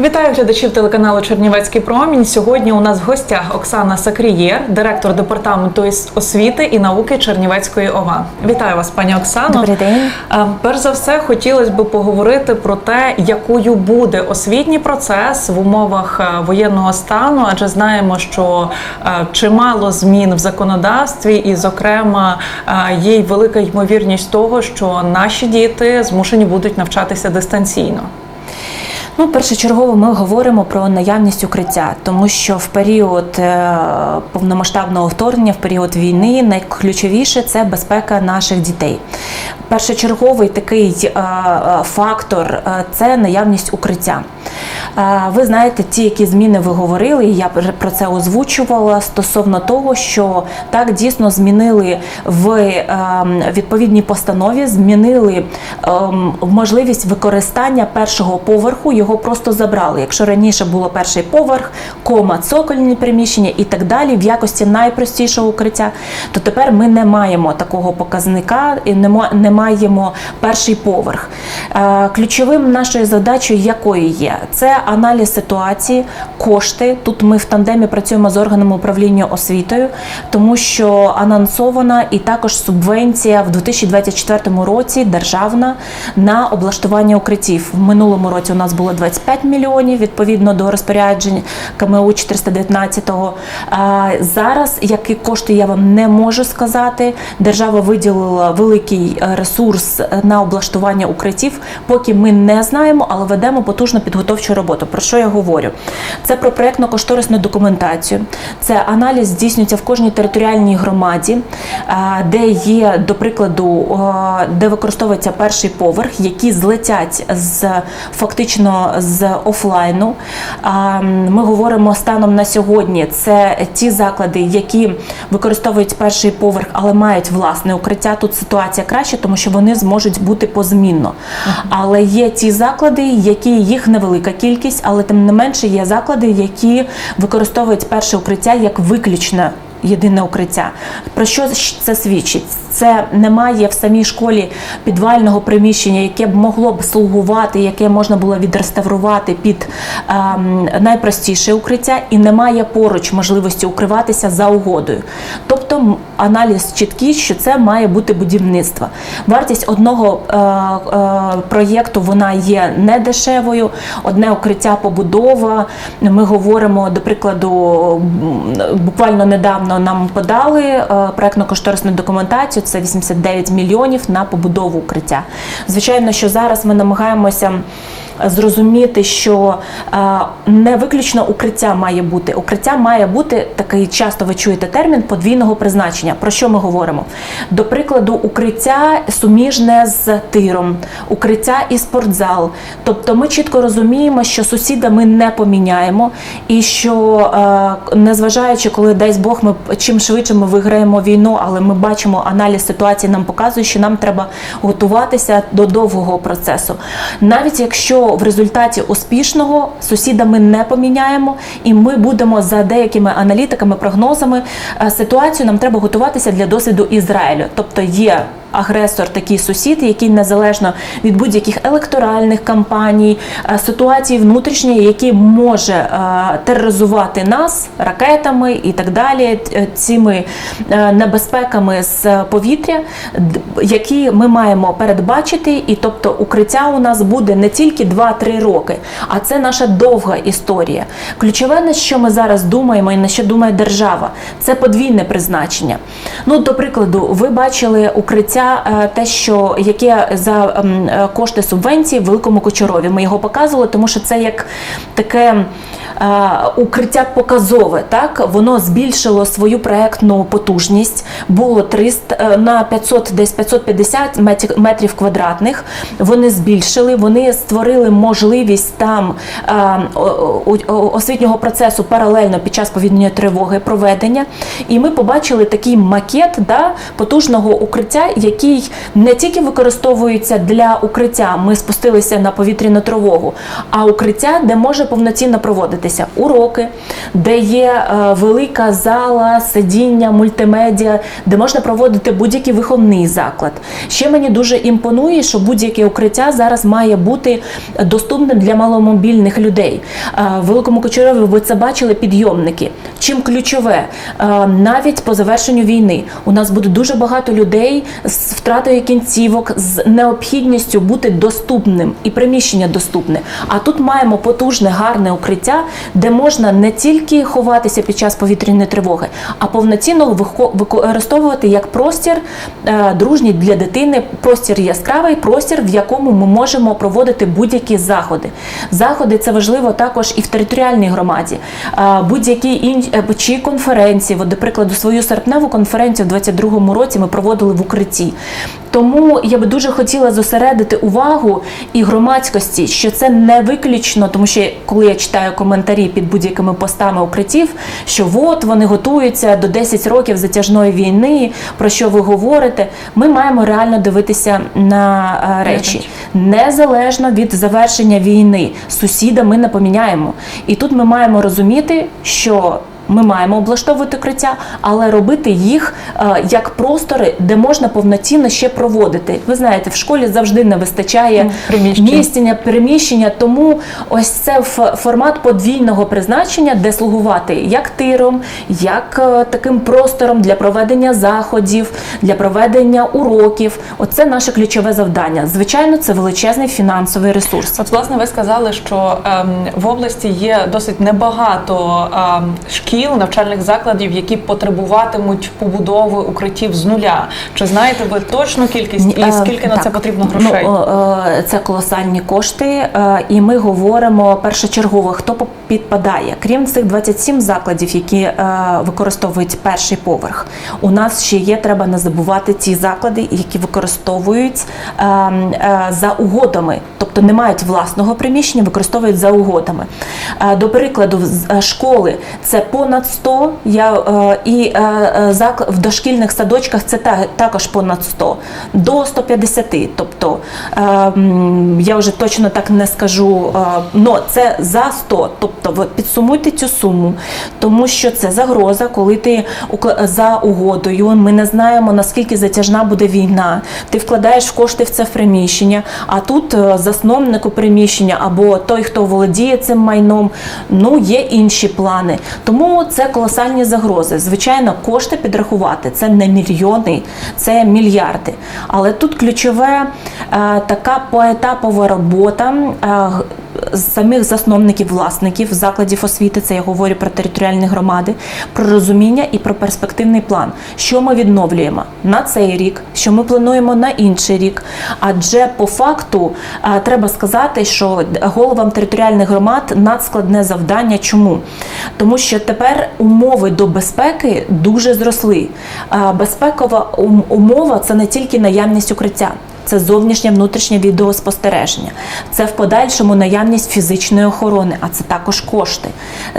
Вітаю глядачів телеканалу Чернівецький промінь. Сьогодні у нас в гостях Оксана Сакрієр, директор департаменту освіти і науки Чернівецької ОВА. Вітаю вас, пані Оксано. Добрий день. Перш за все, хотілося б поговорити про те, якою буде освітній процес в умовах е, воєнного стану, адже знаємо, що е, чимало змін в законодавстві, і, зокрема, е, є й велика ймовірність того, що наші діти змушені будуть навчатися дистанційно. Ну, першочергово ми говоримо про наявність укриття, тому що в період е, повномасштабного вторгнення, в період війни, найключовіше це безпека наших дітей. Першочерговий такий е, е, фактор це наявність укриття. Ви знаєте, ті, які зміни ви говорили, я про це озвучувала стосовно того, що так дійсно змінили в ем, відповідній постанові, змінили ем, можливість використання першого поверху, його просто забрали. Якщо раніше було перший поверх, кома, цокольні приміщення і так далі, в якості найпростішого укриття, то тепер ми не маємо такого показника і не маємо перший поверх. Е, Ключовим нашою задачею якою є? Це аналіз ситуації, кошти. Тут ми в тандемі працюємо з органами управління освітою, тому що анонсована і також субвенція в 2024 році державна на облаштування укриттів. В минулому році у нас було 25 мільйонів відповідно до розпоряджень КМУ 419-го. А Зараз які кошти я вам не можу сказати. Держава виділила великий е, ресурс на облаштування укриттів. Поки ми не знаємо, але ведемо потужну підготовчу роботу. Про що я говорю? Це про проєктно-кошторисну документацію, це аналіз здійснюється в кожній територіальній громаді, е, де є, до прикладу, де використовується перший поверх, які злетять з фактично з офлайну. Ми говоримо станом на сьогодні. Це ті заклади, які використовують перший поверх, але мають власне укриття. Тут ситуація краще, тому що вони зможуть бути позмінно. Але є ті заклади, які їх невелика кількість, але тим не менше є заклади, які використовують перше укриття як виключне. Єдине укриття. Про що це свідчить? Це немає в самій школі підвального приміщення, яке б могло б слугувати, яке можна було відреставрувати під ем, найпростіше укриття, і немає поруч можливості укриватися за угодою. Тобто аналіз чіткий, що це має бути будівництво. Вартість одного е, е, проєкту вона є не дешевою. Одне укриття побудова. Ми говоримо, до прикладу, буквально недавно нам подали е, проектно-кошторисну документацію. Це 89 мільйонів на побудову укриття. Звичайно, що зараз ми намагаємося зрозуміти, що е, не виключно укриття має бути. Укриття має бути такий часто ви чуєте термін подвійного призначення. Про що ми говоримо? До прикладу, укриття суміжне з тиром, укриття і спортзал. Тобто ми чітко розуміємо, що сусіда ми не поміняємо, і що е, незважаючи, коли дасть Бог, ми чим швидше ми виграємо війну, але ми бачимо аналіз ситуації, нам показує, що нам треба готуватися до довгого процесу. Навіть якщо в результаті успішного сусіда ми не поміняємо, і ми будемо за деякими аналітиками, прогнозами е, ситуацію, нам треба готуватися для досвіду Ізраїлю. Тобто є агресор, такий сусід, який незалежно від будь-яких електоральних кампаній, е, ситуації внутрішньої, який може е, тероризувати нас ракетами і так далі, е, цими небезпеками з повітря, які ми маємо передбачити, і тобто укриття у нас буде не тільки 2-3 роки, а це наша довга історія. Ключове, на що ми зараз думаємо і на що думає держава, це подвійне призначення. Ну, до прикладу, ви бачили укриття, е, те, що яке за е, кошти субвенції в великому Кочорові. Ми його показували, тому що це як таке. е, Укриття показове, так воно збільшило свою проектну потужність. Було 300 е, на 500, десь 550 метрів квадратних. Вони збільшили, вони створили можливість там освітнього процесу паралельно під час повітряної тривоги проведення. І ми побачили такий макет да, потужного укриття, який не тільки використовується для укриття. Ми спустилися на повітряну тривогу, а укриття, де може повноцінно проводитися уроки, де є е, велика зала, сидіння, мультимедіа, де можна проводити будь-який виховний заклад. Ще мені дуже імпонує, що будь-яке укриття зараз має бути доступним для маломобільних людей. Е, В Великому Кочарові ви це бачили підйомники. Чим ключове, Е, навіть по завершенню війни у нас буде дуже багато людей з втратою кінцівок, з необхідністю бути доступним і приміщення доступне. А тут маємо потужне, гарне укриття, де можна не тільки ховатися під час повітряної тривоги, а повноцінно використовувати як простір е, дружній для дитини, простір яскравий, простір, в якому ми можемо проводити будь-які заходи. Заходи це важливо також і в територіальній громаді. Е, Будь-які інші чи конференції, от, до прикладу, свою серпневу конференцію в 22-му році ми проводили в укритті. Тому я би дуже хотіла зосередити увагу і громадськості, що це не виключно, тому що коли я читаю коментарі під будь-якими постами укриттів, що от вони готуються до 10 років затяжної війни, про що ви говорите. Ми маємо реально дивитися на е, речі незалежно від завершення війни. Сусіда ми не поміняємо. І тут ми маємо розуміти, що ми маємо облаштовувати укриття, але робити їх е, як простори, де можна повноцінно ще проводити. Ви знаєте, в школі завжди не вистачає приміщень. місця, переміщення. Тому ось це формат подвійного призначення, де слугувати як тиром, як е, таким простором для проведення заходів, для проведення уроків. Оце наше ключове завдання. Звичайно, це величезний фінансовий ресурс. От, власне, ви сказали, що ем, в області є досить небагато ем, шкіл, навчальних закладів, які потребуватимуть побудови укриттів з нуля. Чи знаєте ви точну кількість і Е, скільки на це потрібно грошей? Ну, це колосальні кошти, е, і ми говоримо першочергово, хто підпадає. Крім цих 27 закладів, які використовують перший поверх. У нас ще є, треба не забувати ті заклади, які використовують е, е, за угодами, тобто не мають власного приміщення, використовують за угодами. До прикладу, школи це понад 100, я, е, і е, е, в дошкільних садочках це та- також понад 100, до 150. Тобто я вже точно так не скажу, але це за 100. Тобто підсумуйте цю суму, тому що це загроза, коли ти за угодою. Ми не знаємо наскільки затяжна буде війна. Ти вкладаєш кошти в це приміщення, а тут засновнику приміщення або той, хто володіє цим майном, ну є інші плани. Тому це колосальні загрози. Звичайно, кошти підрахувати це не мільйони, це мільярди. Але тут ключове е, така поетапова робота. е, самих засновників, власників закладів освіти, це я говорю про територіальні громади, про розуміння і про перспективний план, що ми відновлюємо на цей рік, що ми плануємо на інший рік. Адже по факту е, треба сказати, що головам територіальних громад надскладне завдання. Чому? Тому що тепер умови до безпеки дуже зросли. Безпекова умова це не тільки наявність укриття. Це зовнішнє внутрішнє відеоспостереження, це в подальшому наявність фізичної охорони, а це також кошти.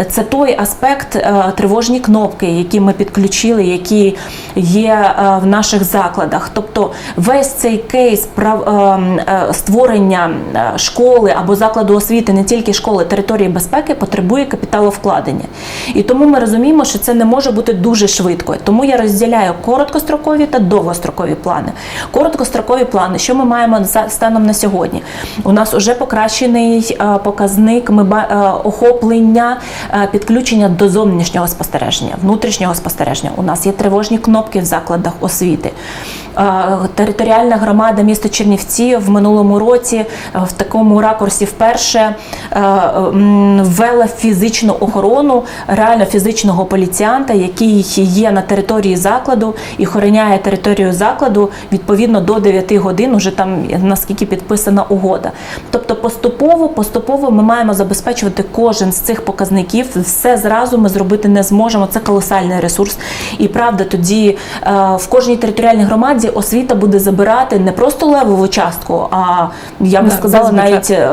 Це той аспект е, тривожні кнопки, які ми підключили, які є е, в наших закладах. Тобто весь цей кейс е, створення школи або закладу освіти, не тільки школи, території безпеки, потребує капіталовкладення. І тому ми розуміємо, що це не може бути дуже швидко. Тому я розділяю короткострокові та довгострокові плани. Короткострокові плани, що ми маємо станом на сьогодні? У нас вже покращений е, показник е, охоплення е, підключення до зовнішнього спостереження, внутрішнього спостереження. У нас є тривожні кнопки в закладах освіти. Територіальна громада міста Чернівці в минулому році е, в такому ракурсі вперше е, ввела фізичну охорону реально фізичного поліціянта, який є на території закладу і охороняє територію закладу відповідно до 9 годин, уже там наскільки підписана угода. Тобто поступово, поступово ми маємо забезпечувати кожен з цих показників. Все зразу ми зробити не зможемо. Це колосальний ресурс. І правда, тоді е, в кожній територіальній громаді насправді освіта буде забирати не просто левову частку, а я би Так, сказала навіть е,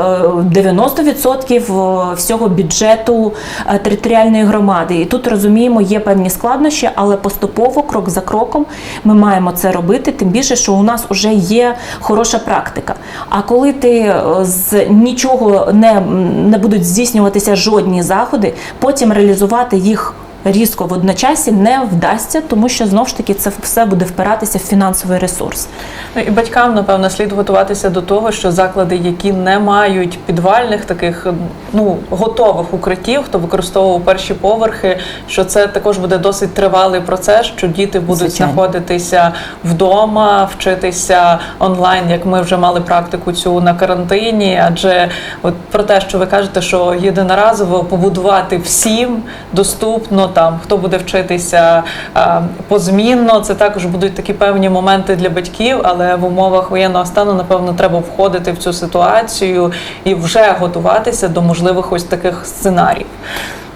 90% всього бюджету е, територіальної громади. І тут розуміємо, є певні складнощі, але поступово, крок за кроком, ми маємо це робити. Тим більше, що у нас вже є хороша практика. А коли ти е, з нічого не, не будуть здійснюватися жодні заходи, потім реалізувати їх. Різко в одночасі не вдасться, тому що знов ж таки це все буде впиратися в фінансовий ресурс. Ну і батькам, напевно, слід готуватися до того, що заклади, які не мають підвальних таких ну готових укриттів, хто використовував перші поверхи, що це також буде досить тривалий процес, що діти будуть Звичайно. знаходитися вдома, вчитися онлайн, як ми вже мали практику цю на карантині. Адже от про те, що ви кажете, що єдиноразово побудувати всім доступно, там хто буде вчитися позмінно, це також будуть такі певні моменти для батьків, але в умовах воєнного стану, напевно, треба входити в цю ситуацію і вже готуватися до можливих ось таких сценаріїв.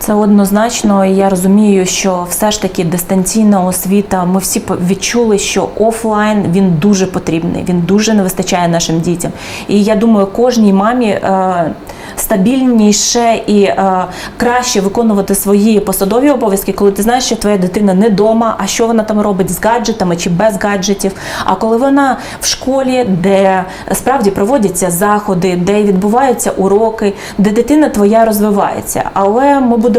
Це однозначно. Я розумію, що все ж таки дистанційна освіта. Ми всі відчули, що офлайн він дуже потрібний, він дуже не вистачає нашим дітям. І я думаю, кожній мамі. Е- Стабільніше і е, краще виконувати свої посадові обов'язки, коли ти знаєш, що твоя дитина не вдома, а що вона там робить з гаджетами чи без гаджетів. А коли вона в школі, де справді проводяться заходи, де відбуваються уроки, де дитина твоя розвивається. Але ми будемо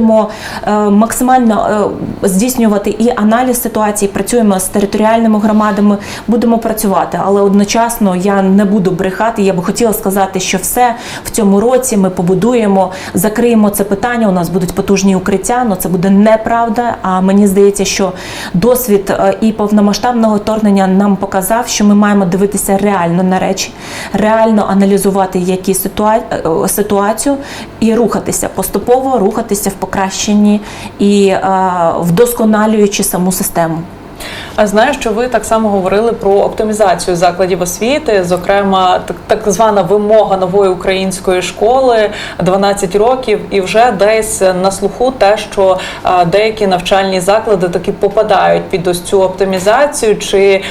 е, максимально е, здійснювати і аналіз ситуації, працюємо з територіальними громадами, будемо працювати. Але одночасно я не буду брехати. Я би хотіла сказати, що все в цьому році ми побудуємо, закриємо це питання. У нас будуть потужні укриття. але це буде неправда. А мені здається, що досвід е, і повномасштабного вторгнення нам показав, що ми маємо дивитися реально на речі, реально аналізувати які ситуа- ситуацію і рухатися поступово, рухатися в покращенні і е, вдосконалюючи саму систему. Знаю, що ви так само говорили про оптимізацію закладів освіти, зокрема, так, звана вимога нової української школи 12 років, і вже десь на слуху те, що деякі навчальні заклади таки попадають під ось цю оптимізацію, чи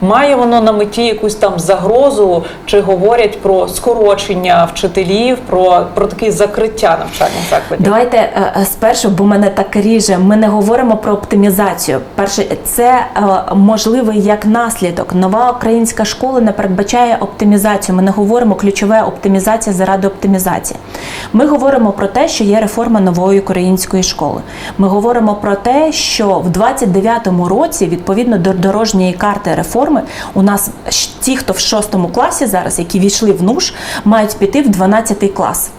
має воно на меті якусь там загрозу, чи говорять про скорочення вчителів, про, про таке закриття навчальних закладів? Давайте е, е, спершу, бо мене так ріже. Ми не говоримо про оптимізацію. Перше, це е, можливий як наслідок. Нова українська школа не передбачає оптимізацію. Ми не говоримо ключове оптимізація заради оптимізації. Ми говоримо про те, що є реформа нової української школи. Ми говоримо про те, що в 29-му році, відповідно до дорожньої карти реформи, у нас ті, хто в 6 класі зараз, які війшли в НУШ, мають піти в 12 клас.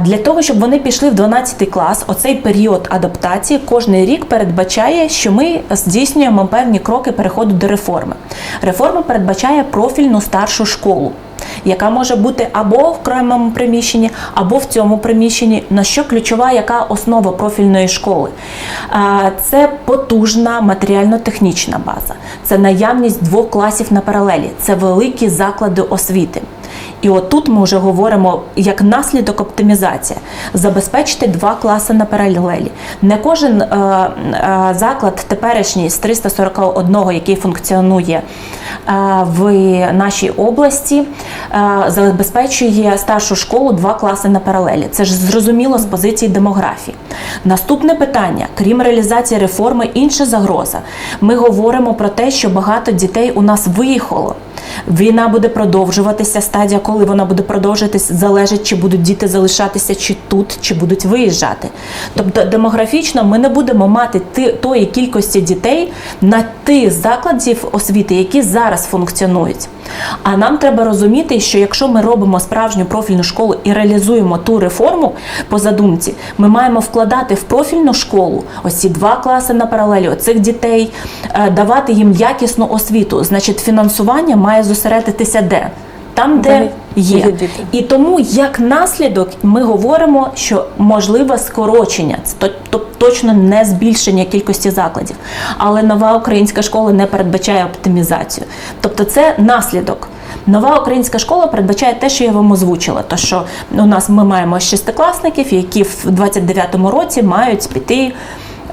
Для того, щоб вони пішли в 12 клас, оцей період адаптації кожний рік передбачає, що ми здійснюємо певні кроки переходу до реформи. Реформа передбачає профільну старшу школу. Яка може бути або в окремому приміщенні, або в цьому приміщенні, на що ключова, яка основа профільної школи? Це потужна матеріально-технічна база, це наявність двох класів на паралелі, це великі заклади освіти. І отут ми вже говоримо як наслідок оптимізація. Забезпечити два класи на паралелі. Не кожен е, е, заклад теперішній з 341, який функціонує е, в нашій області, е, забезпечує старшу школу два класи на паралелі. Це ж зрозуміло з позиції демографії. Наступне питання: крім реалізації реформи, інша загроза. Ми говоримо про те, що багато дітей у нас виїхало. Війна буде продовжуватися. Стадія, коли вона буде продовжуватись, залежить, чи будуть діти залишатися чи тут, чи будуть виїжджати. Тобто демографічно ми не будемо мати тої кількості дітей на тих закладів освіти, які зараз функціонують. А нам треба розуміти, що якщо ми робимо справжню профільну школу і реалізуємо ту реформу по задумці, ми маємо вкладати в профільну школу ось ці два класи на паралелі, оцих дітей, е, давати їм якісну освіту. Значить, фінансування має зосередитися де? Там, де Де є. є діти. І тому, як наслідок, ми говоримо, що можливе скорочення, це то- то- точно не збільшення кількості закладів. Але нова українська школа не передбачає оптимізацію. Тобто це наслідок. Нова українська школа передбачає те, що я вам озвучила. То що у нас ми маємо шестикласників, які в 29-му році мають піти.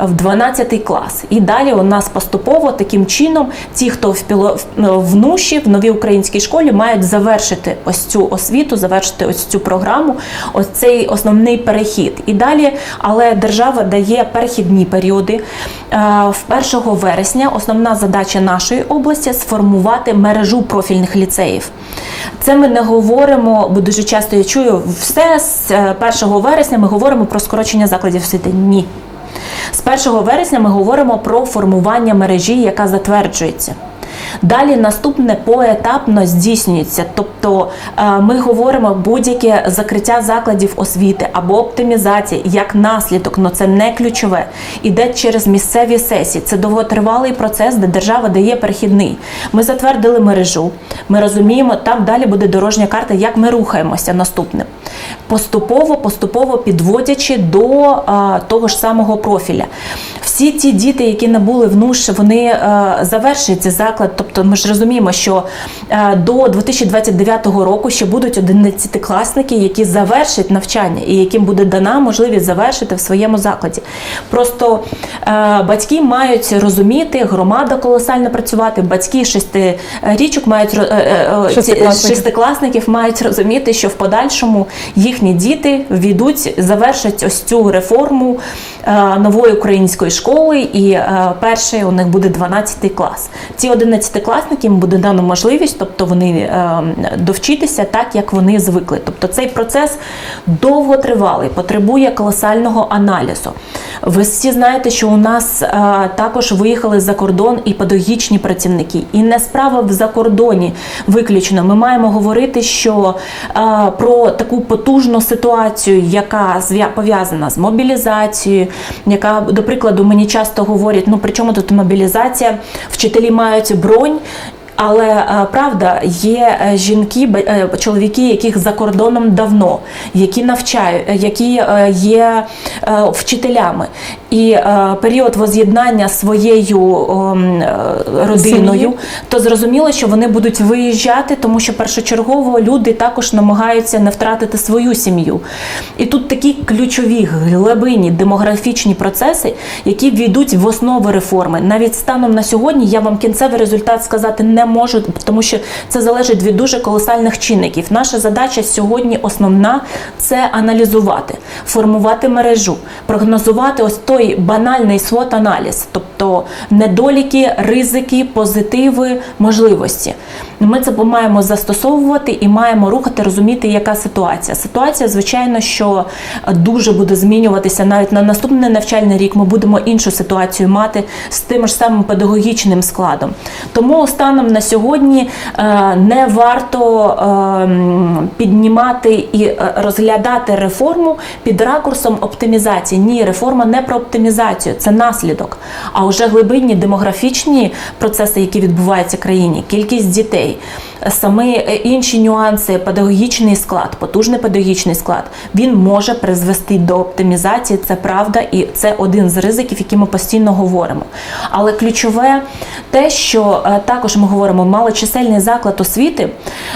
В 12 клас. І далі у нас поступово таким чином ті, хто в піло в- в нуші в новій українській школі, мають завершити ось цю освіту, завершити ось цю програму, ось цей основний перехід. І далі, але держава дає перехідні періоди. Е, В 1 вересня основна задача нашої області сформувати мережу профільних ліцеїв. Це ми не говоримо, бо дуже часто я чую все з е, 1 вересня ми говоримо про скорочення закладів освіти. Ні. З 1 вересня ми говоримо про формування мережі, яка затверджується. Далі наступне поетапно здійснюється. Тобто е, ми говоримо будь-яке закриття закладів освіти або оптимізація як наслідок, але це не ключове. Іде через місцеві сесії. Це довготривалий процес, де держава дає перехідний. Ми затвердили мережу. Ми розуміємо, там далі буде дорожня карта, як ми рухаємося наступним. Поступово, поступово підводячи до а, того ж самого профіля. Всі ті діти, які набули в НУШ, вони е, завершують цей заклад. Тобто, ми ж розуміємо, що е, до 2029 року ще будуть одинадцятикласники, які завершать навчання, і яким буде дана можливість завершити в своєму закладі. Просто е, батьки мають розуміти, громада колосально працювати, батьки шестирічок мають е, шестикласників. шестикласників мають розуміти, що в подальшому їхні діти війдуть, завершать ось цю реформу нової української школи, і перший у них буде 12 клас. Ці 11 11-класникам буде дано можливість, тобто вони е, довчитися так, як вони звикли. Тобто цей процес довго тривалий, потребує колосального аналізу. Ви всі знаєте, що у нас е, також виїхали за кордон і педагогічні працівники, і не справа в закордоні виключно. Ми маємо говорити, що е, про таку потужну ситуацію, яка пов'язана з мобілізацією, яка до прикладу мені часто говорять: ну при чому тут мобілізація? Вчителі мають бро. бронь. Але е, правда, є е, жінки, е, чоловіки, яких за кордоном давно, які навчають, які є вчителями. І період воз'єднання своєю родиною, то зрозуміло, що вони будуть виїжджати, тому що першочергово люди також намагаються не втратити свою сім'ю. І тут такі ключові глибинні демографічні процеси, які війдуть в основи реформи. Навіть станом на сьогодні я вам кінцевий результат сказати не можу, тому що це залежить від дуже колосальних чинників. Наша задача сьогодні основна це аналізувати, формувати мережу, прогнозувати ось той банальний свот аналіз, тобто недоліки, ризики, позитиви, можливості. Ми це маємо застосовувати і маємо рухати, розуміти, яка ситуація. Ситуація, звичайно, що дуже буде змінюватися навіть на наступний навчальний рік. Ми будемо іншу ситуацію мати з тим ж самим педагогічним складом. Тому станом на сьогодні е, не варто е, піднімати і е, розглядати реформу під ракурсом оптимізації. Ні, реформа не про оптимізацію, це наслідок. А вже глибинні демографічні процеси, які відбуваються в країні, кількість дітей, саме інші нюанси, педагогічний склад, потужний педагогічний склад, він може призвести до оптимізації. Це правда, і це один з ризиків, які ми постійно говоримо. Але ключове те, що також ми говоримо, малочисельний заклад освіти,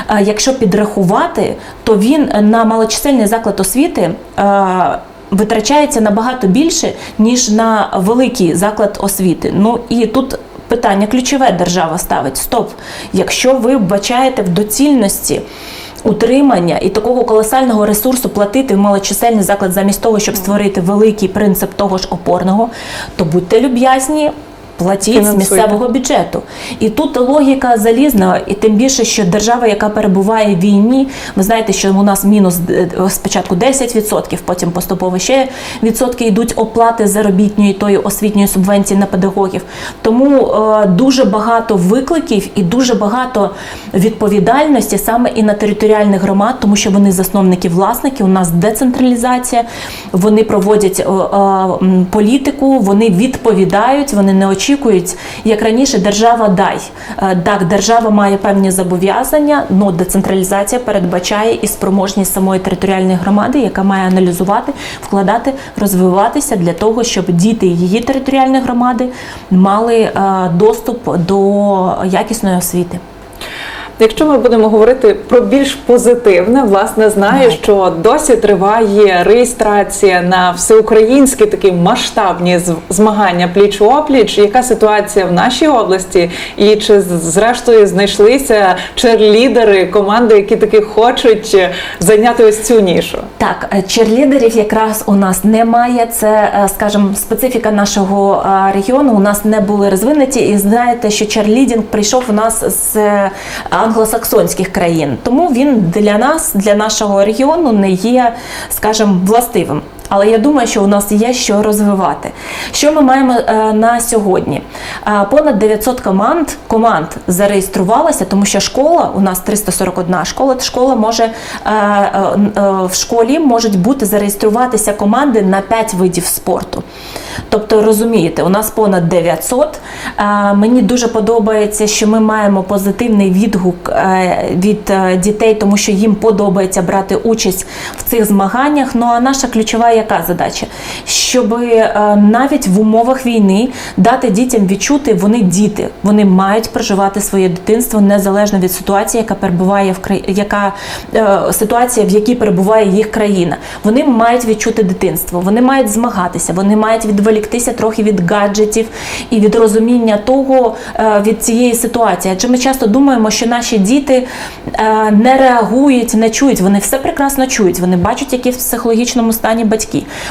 е, якщо підрахувати, то він на малочисельний заклад освіти. е, Витрачається набагато більше, ніж на великий заклад освіти. Ну і тут питання ключове держава ставить: стоп, якщо ви вбачаєте в доцільності. Утримання і такого колосального ресурсу платити в малочисельний заклад замість того, щоб створити великий принцип того ж опорного, то будьте люб'язні, платіть з місцевого бюджету. І тут логіка залізна, і тим більше, що держава, яка перебуває в війні, ви знаєте, що у нас мінус е, спочатку 10%, потім поступово ще відсотки йдуть оплати заробітної тої освітньої субвенції на педагогів. Тому е, дуже багато викликів і дуже багато відповідальності саме і на територіальних громад, тому що вони засновники власники. У нас децентралізація, вони проводять е, е, політику, вони відповідають, вони не очікують, як раніше, держава дай. Е, Так, держава має певні зобов'язання, але децентралізація передбачає і спроможність самої територіальної громади, яка має аналізувати, вкладати, розвиватися для того, щоб діти її територіальної громади мали е, доступ до якісної освіти. Якщо ми будемо говорити про більш позитивне, власне, знаю, що досі триває реєстрація на всеукраїнські такі масштабні змагання пліч опліч. Яка ситуація в нашій області? І чи зрештою знайшлися черлідери, команди, які таки хочуть е, зайняти ось цю нішу? Так, е, черлідерів якраз у нас немає. Це, е, скажімо, специфіка нашого регіону. У нас не були розвинуті, і знаєте, що черлідінг прийшов у нас з англосаксонських країн. Тому він для нас, для нашого регіону, не є, скажімо, властивим. Але я думаю, що у нас є що розвивати. Що ми маємо е, на сьогодні? Е, понад 900 команд команд зареєструвалося, тому що школа у нас 341 школа. Школа може е, в школі можуть бути зареєструватися команди на 5 видів спорту. Тобто, розумієте, у нас понад 900. Е, Мені дуже подобається, що ми маємо позитивний відгук від дітей, тому що їм подобається брати участь в цих змаганнях. Ну а наша ключова яка задача? Щоб е, навіть в умовах війни дати дітям відчути, вони діти, вони мають проживати своє дитинство незалежно від ситуації, яка перебуває в краї... яка е, ситуація, в якій перебуває їх країна. Вони мають відчути дитинство, вони мають змагатися, вони мають відволіктися трохи від гаджетів і від розуміння того е, від цієї ситуації. Адже ми часто думаємо, що наші діти не реагують, не чують. Вони все прекрасно чують. Вони бачать, які в психологічному стані батьки.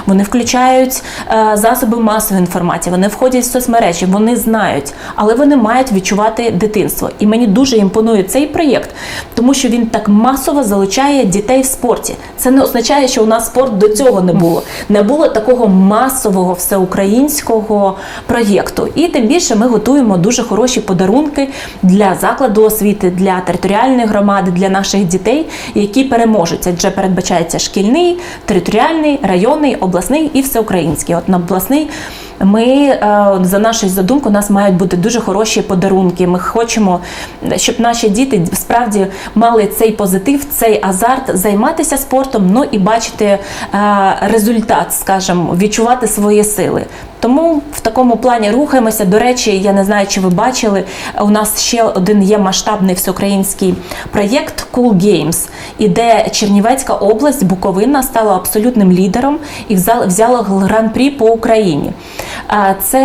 Вони включають е, засоби масової інформації, вони входять в соцмережі, вони знають, але вони мають відчувати дитинство. І мені дуже імпонує цей проєкт, тому що він так масово залучає дітей в спорті. Це не означає, що у нас спорт до цього не було. Не було такого масового всеукраїнського проєкту. І тим більше ми готуємо дуже хороші подарунки для закладу освіти, для територіальної громади, для наших дітей, які переможуть. Адже передбачається шкільний, територіальний, районний, обласний і всеукраїнський. От на обласний ми е, за нашою задумкою, у нас мають бути дуже хороші подарунки. Ми хочемо, щоб наші діти справді мали цей позитив, цей азарт займатися спортом, ну і бачити е, результат, скажімо, відчувати свої сили. Тому в такому плані рухаємося. До речі, я не знаю, чи ви бачили. У нас ще один є масштабний всеукраїнський проєкт Cool Games, і де Чернівецька область, Буковина стала абсолютним лідером і взяла гран-прі по Україні. Це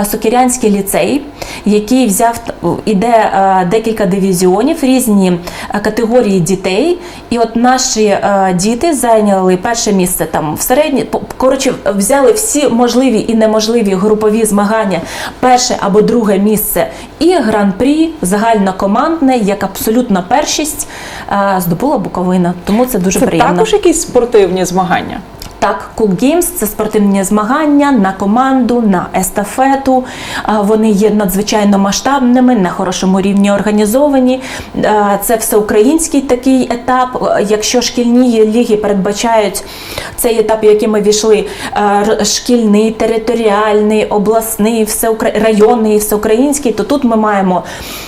е, Сокирянський ліцей, який взяв іде е, декілька дивізіонів, різні е, категорії дітей. І от наші діти зайняли перше місце там в середній. по- Коротше, взяли всі можливі і неможливі групові змагання, перше або друге місце, і гран-прі загальнокомандне, як абсолютна першість, здобула Буковина. Тому це дуже Це приємно. також якісь спортивні змагання. Так, Cook Games – це спортивні змагання на команду, на естафету. Вони є надзвичайно масштабними, на хорошому рівні організовані. Це всеукраїнський такий етап. Якщо шкільні ліги передбачають цей етап, в який ми війшли, шкільний, територіальний, обласний, всеукра... районний, всеукраїнський, то тут ми маємо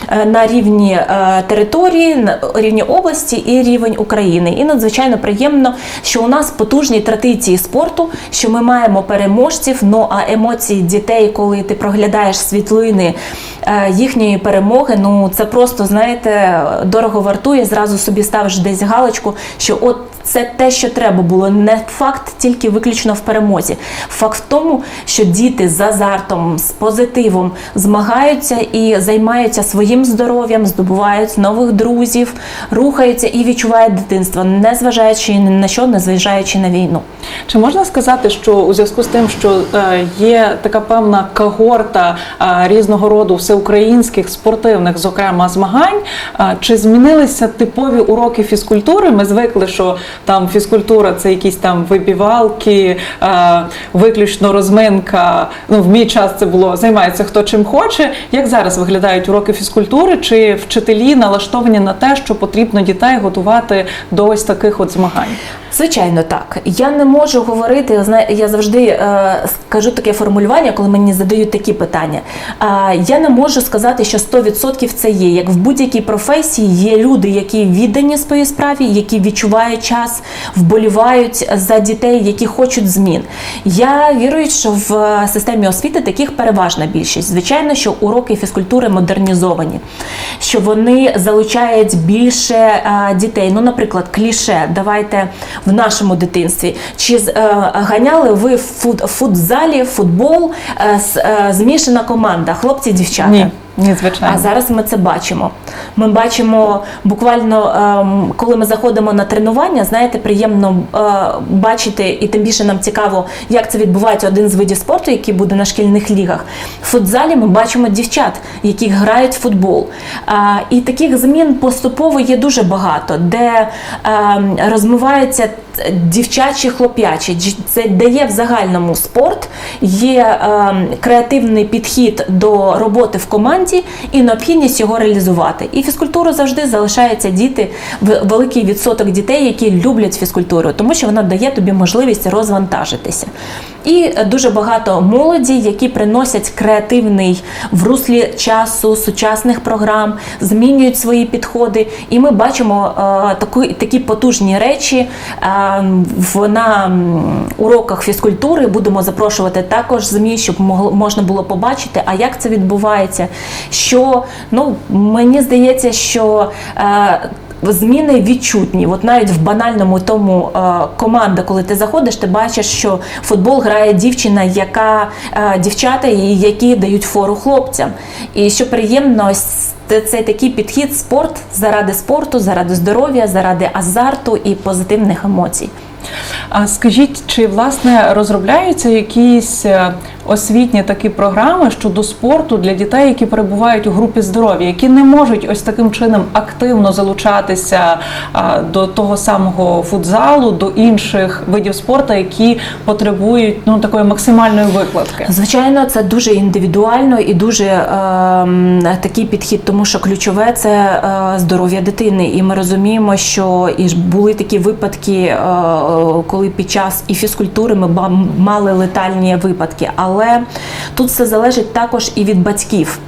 е, на рівні е, території, на рівні області і рівень України. І надзвичайно приємно, що у нас потужні традиції спорту, що ми маємо переможців. Ну а емоції дітей, коли ти проглядаєш світлини е, їхньої перемоги, ну це просто знаєте дорого вартує. Зразу собі ставиш десь галочку, що от. Це те, що треба було. Не факт тільки виключно в перемозі. Факт в тому, що діти з азартом, з позитивом змагаються і займаються своїм здоров'ям, здобувають нових друзів, рухаються і відчувають дитинство, не зважаючи на що, не зважаючи на війну. Чи можна сказати, що у зв'язку з тим, що е, є така певна когорта е, різного роду всеукраїнських спортивних, зокрема змагань, е, чи змінилися типові уроки фізкультури? Ми звикли, що там фізкультура це якісь там вибівалки, виключно розминка. Ну в мій час це було займається хто чим хоче. Як зараз виглядають уроки фізкультури? Чи вчителі налаштовані на те, що потрібно дітей готувати до ось таких от змагань? Звичайно, так. Я не можу говорити. Я завжди е, скажу таке формулювання, коли мені задають такі питання. А, я не можу сказати, що 100% це є. Як в будь-якій професії є люди, які віддані своїй справі, які відчувають час, вболівають за дітей, які хочуть змін. Я вірую, що в е, системі освіти таких переважна більшість. Звичайно, що уроки фізкультури модернізовані, що вони залучають більше е, дітей. Ну, наприклад, кліше. Давайте в нашому дитинстві. Чи е, ганяли ви в фут, футзалі, футбол, е, е, змішана команда, хлопці, дівчата? Ні, ні. А зараз ми це бачимо. Ми бачимо буквально, ем, коли ми заходимо на тренування, знаєте, приємно е, бачити, і тим більше нам цікаво, як це відбувається один з видів спорту, який буде на шкільних лігах. В футзалі ми бачимо дівчат, які грають в футбол. І таких змін поступово є дуже багато, де ем, розмиваються дівчачі, хлоп'ячі. Це дає в загальному спорт, є ем, креативний підхід до роботи в команді і необхідність його реалізувати. І фізкультуру завжди залишаються діти, великий відсоток дітей, які люблять фізкультуру, тому що вона дає тобі можливість розвантажитися. І е, дуже багато молоді, які приносять креативний в руслі часу, сучасних програм, змінюють свої підходи. І ми бачимо е, такі, такі потужні речі е, на уроках фізкультури. Будемо запрошувати також ЗМІ, щоб можна було побачити, а як це відбувається. Що ну мені здається, що. Зміни відчутні. От навіть в банальному тому е, команда, коли ти заходиш, ти бачиш, що футбол грає дівчина, яка е, дівчата, які дають фору хлопцям. І що приємно, це, це такий підхід спорт заради спорту, заради здоров'я, заради азарту і позитивних емоцій. А скажіть, чи власне розробляються якісь е, освітні такі програми щодо спорту для дітей, які перебувають у групі здоров'я, які не можуть ось таким чином активно залучатися до того самого футзалу, до інших видів спорту, які потребують ну такої максимальної викладки? Звичайно, це дуже індивідуально і дуже ем, такий підхід, тому що ключове це е, здоров'я дитини. І ми розуміємо, що і були такі випадки, е, коли під час і фізкультури ми мали летальні випадки. Але тут все залежить також і від батьків.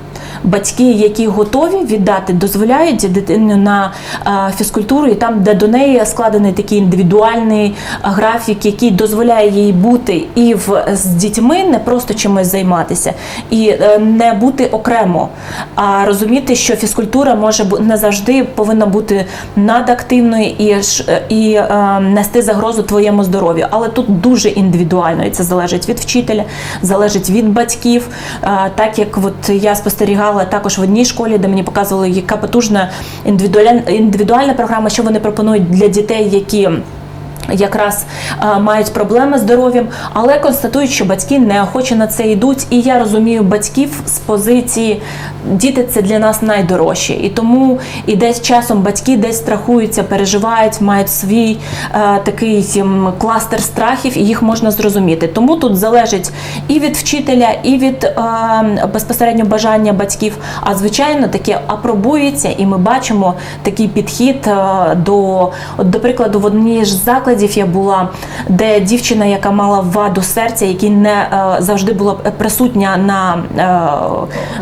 Батьки, які готові віддати, дозволяють дитину на е, фізкультуру, і там, де до неї складений такий індивідуальний е, графік, який дозволяє їй бути і в з дітьми, не просто чимось займатися, і е, не бути окремо, а розуміти, що фізкультура може бу- не завжди повинна бути надактивною і і нести загрозу твоєму здоров'ю. Але тут дуже індивідуально, і це залежить від вчителя, залежить від батьків. Так як от я спостерігала також в одній школі, де мені показували, яка потужна індивідуальна програма, що вони пропонують для дітей, які. Якраз мають проблеми з здоров'ям, але констатують, що батьки неохоче на це йдуть. І я розумію батьків з позиції діти це для нас найдорожче. І тому і десь часом батьки десь страхуються, переживають, мають свій е, такий кластер страхів, і їх можна зрозуміти. Тому тут залежить і від вчителя, і від е, безпосередньо бажання батьків. А звичайно, таке апробується, і ми бачимо такий підхід е, до, до прикладу, в одній з закладів я була, де дівчина, яка мала ваду серця, який не е, завжди була присутня на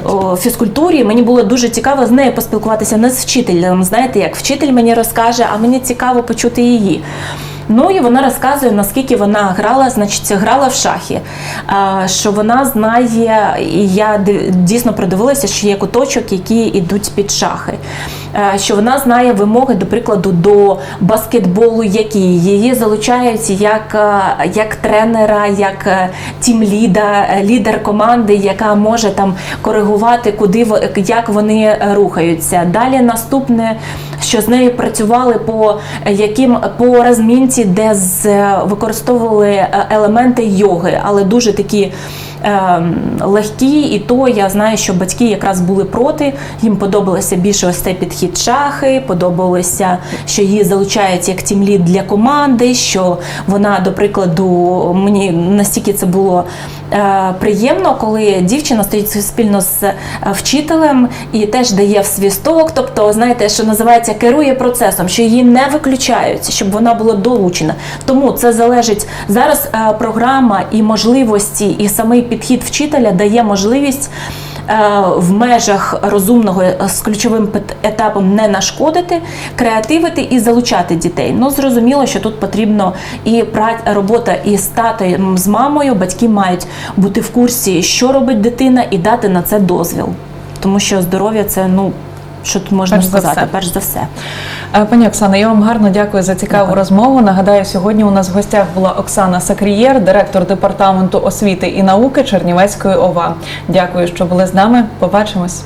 е, фізкультурі. Мені було дуже цікаво з нею поспілкуватися не з вчителем. Знаєте, як вчитель мені розкаже, а мені цікаво почути її. Ну і вона розказує, наскільки вона грала, значить, грала в шахи. Що вона знає, і я дійсно придивилася, що є куточок, які йдуть під шахи. Е, Що вона знає вимоги, до прикладу, до баскетболу, які її залучають як, е, як тренера, як е, тімліда, лідер команди, яка може там коригувати, куди як вони рухаються. Далі наступне, що з нею працювали по яким по розмінці, де з, використовували елементи йоги, але дуже такі легкі, і то я знаю, що батьки якраз були проти. Їм подобалося більше ось цей підхід шахи, подобалося, що її залучають як тімлід для команди, що вона, до прикладу, мені настільки це було е, приємно, коли дівчина стоїть спільно з е, вчителем і теж дає в свісток, тобто, знаєте, що називається керує процесом, що її не виключають, щоб вона була долучена. Тому це залежить зараз. е, Програма і можливості, і самий підхід вчителя дає можливість. е, В межах розумного з ключовим етапом не нашкодити, креативити і залучати дітей. Ну зрозуміло, що тут потрібно і робота із татом, з мамою. Батьки мають бути в курсі, що робить дитина, і дати на це дозвіл. Тому що здоров'я це ну що тут можна Перш сказати, за перш за все. Е, Пані Оксана, я вам гарно дякую за цікаву Дякую. розмову. Нагадаю, сьогодні у нас в гостях була Оксана Сакрієр, директор департаменту освіти і науки Чернівецької ОВА. Дякую, що були з нами. Побачимось.